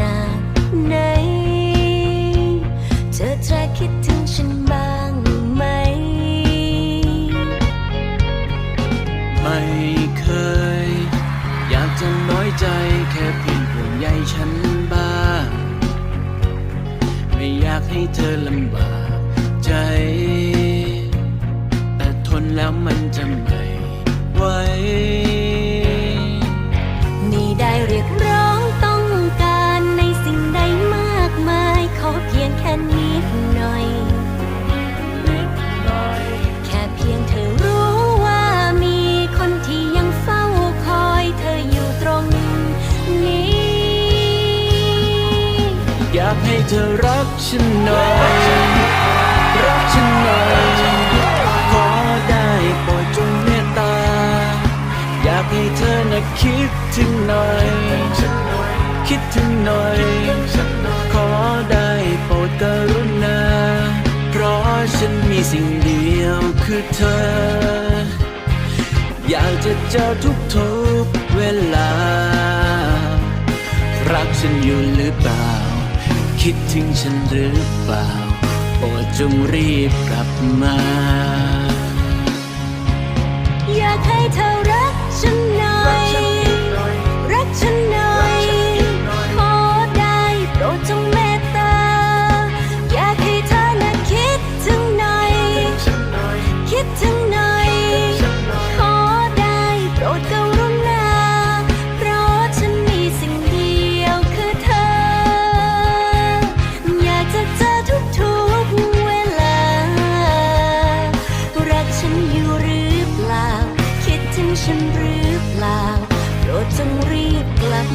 นาดไหน เธอจะคิดถึงฉันบ้างไหม ไม่เคย อยากจะน้อยใจแค่เพียงห่วงใยฉันบ้าง ไม่อยากให้เธอลำบากใจ แต่ทนแล้วมันจะไม่ไหวากให้เธอรักฉันหน่อย รักฉันหน่อย ขอได้โปรดจงเมตตา อยากให้เธอนะคิดถึงหน่อย คิดถึงหน่อย ขอได้โปรดกรุณา เพราะฉันมีสิ่งเดียวคือเธอ อยากจะเจอทุกๆเวลา รักฉันอยู่หรือเปล่า คิดถึงฉันหรือเปล่า โปรดจงรีบกลับมา อยากให้เธอ ฉันหรือเปล่า โปรดจงรีบกลับ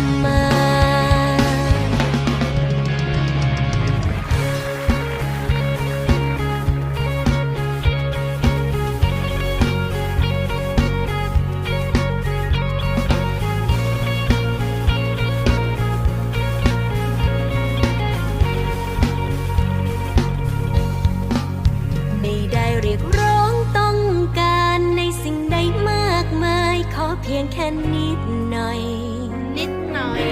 พียงแค่นิดหน่อย นิดหน่อย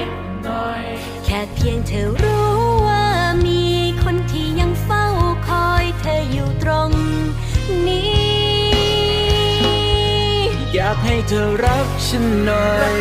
แค่เพียงเธอรู้ว่ามีคนที่ยังเฝ้าคอยเธออยู่ตรงนี้ อยากให้เธอรักฉันหน่อย